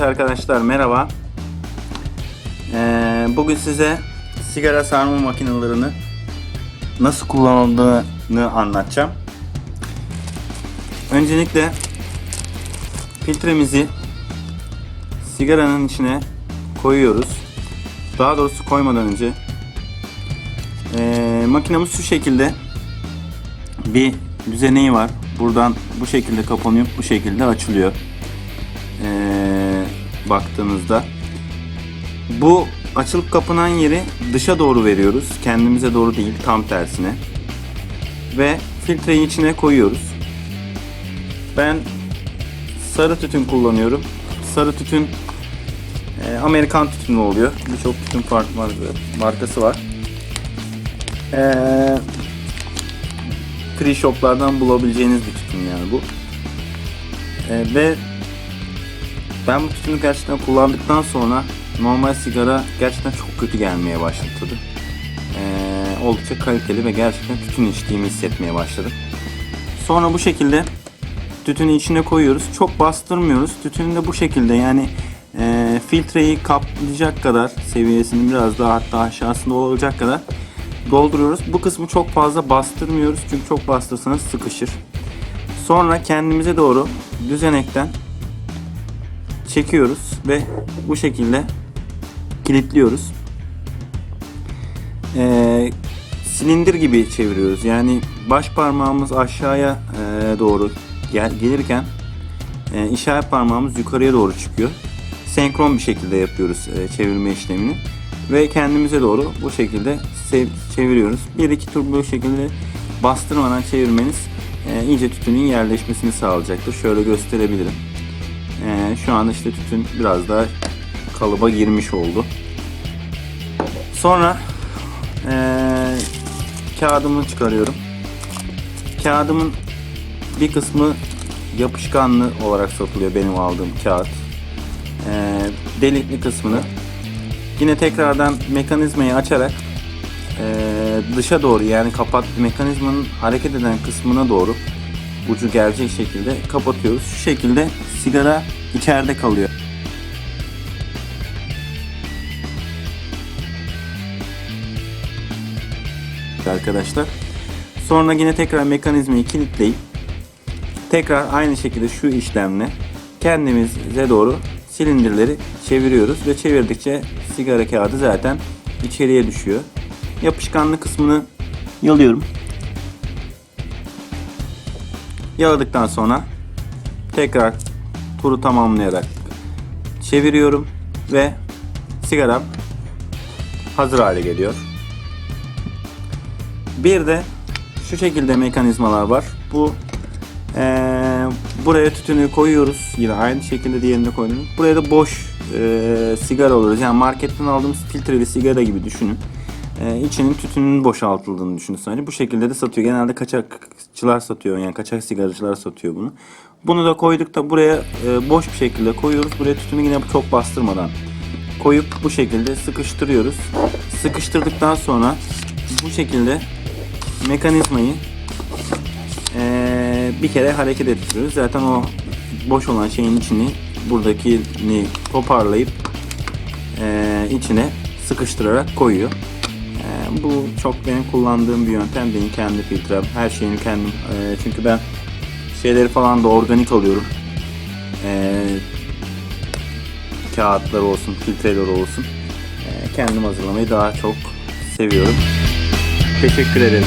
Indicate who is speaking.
Speaker 1: arkadaşlar merhaba. Ee, bugün size sigara sarma makinelerini nasıl kullanıldığını anlatacağım. Öncelikle filtremizi sigaranın içine koyuyoruz. Daha doğrusu koymadan önce ee, makinemiz şu şekilde bir düzeneği var. Buradan bu şekilde kapanıyor, bu şekilde açılıyor. Ee, baktığınızda. Bu açılıp kapanan yeri dışa doğru veriyoruz. Kendimize doğru değil, tam tersine. Ve filtreyi içine koyuyoruz. Ben sarı tütün kullanıyorum. Sarı tütün e, Amerikan tütünü oluyor. Birçok tütün farklı mar- markası var. Eee free shoplardan bulabileceğiniz bir tütün yani bu. Ee, ve ben bu tütünü gerçekten kullandıktan sonra normal sigara gerçekten çok kötü gelmeye başladı. Ee, oldukça kaliteli ve gerçekten tütün içtiğimi hissetmeye başladım. Sonra bu şekilde tütünü içine koyuyoruz. Çok bastırmıyoruz. Tütünü de bu şekilde yani e, filtreyi kaplayacak kadar seviyesinin biraz daha hatta aşağısında olacak kadar dolduruyoruz. Bu kısmı çok fazla bastırmıyoruz çünkü çok bastırsanız sıkışır. Sonra kendimize doğru düzenekten çekiyoruz ve bu şekilde kilitliyoruz. Ee, silindir gibi çeviriyoruz. Yani baş parmağımız aşağıya e, doğru gel- gelirken e, işaret parmağımız yukarıya doğru çıkıyor. Senkron bir şekilde yapıyoruz e, çevirme işlemini ve kendimize doğru bu şekilde çeviriyoruz. Bir iki tur bu şekilde bastırmadan çevirmeniz e, iyice tütünün yerleşmesini sağlayacaktır. Şöyle gösterebilirim. E, şu anda işte tütün biraz daha kalıba girmiş oldu. Sonra e, kağıdımı çıkarıyorum. Kağıdımın bir kısmı yapışkanlı olarak satılıyor benim aldığım kağıt. E, delikli kısmını Yine tekrardan mekanizmayı açarak eee, dışa doğru yani kapat mekanizmanın hareket eden kısmına doğru ucu gelecek şekilde kapatıyoruz. Şu şekilde sigara içeride kalıyor. Arkadaşlar. Sonra yine tekrar mekanizmayı kilitleyip tekrar aynı şekilde şu işlemle kendimize doğru silindirleri çeviriyoruz ve çevirdikçe sigara kağıdı zaten içeriye düşüyor. Yapışkanlı kısmını yalıyorum. Yaladıktan sonra tekrar turu tamamlayarak çeviriyorum ve sigaram hazır hale geliyor. Bir de şu şekilde mekanizmalar var. Bu eee, buraya tütünü koyuyoruz. Yine aynı şekilde diğerine koyuyoruz. Buraya da boş eee, sigara alıyoruz. Yani marketten aldığımız filtreli sigara gibi düşünün. Eee içinin tütünün boşaltıldığını düşünün sadece. Bu şekilde de satıyor. Genelde kaçakçılar satıyor. Yani kaçak sigaracılar satıyor bunu. Bunu da koyduk da buraya eee, boş bir şekilde koyuyoruz. Buraya tütünü yine çok bastırmadan koyup bu şekilde sıkıştırıyoruz. Sıkıştırdıktan sonra bu şekilde mekanizmayı eee, bir kere hareket ettiriyoruz. Zaten o boş olan şeyin içini buradakini toparlayıp eee, içine sıkıştırarak koyuyor. Bu çok benim kullandığım bir yöntem. Benim kendi filtrem. Her şeyini kendim. eee, çünkü ben şeyleri falan da organik alıyorum. Eee kağıtlar olsun, filtreler olsun. Eee, kendim hazırlamayı daha çok seviyorum. Teşekkür ederim.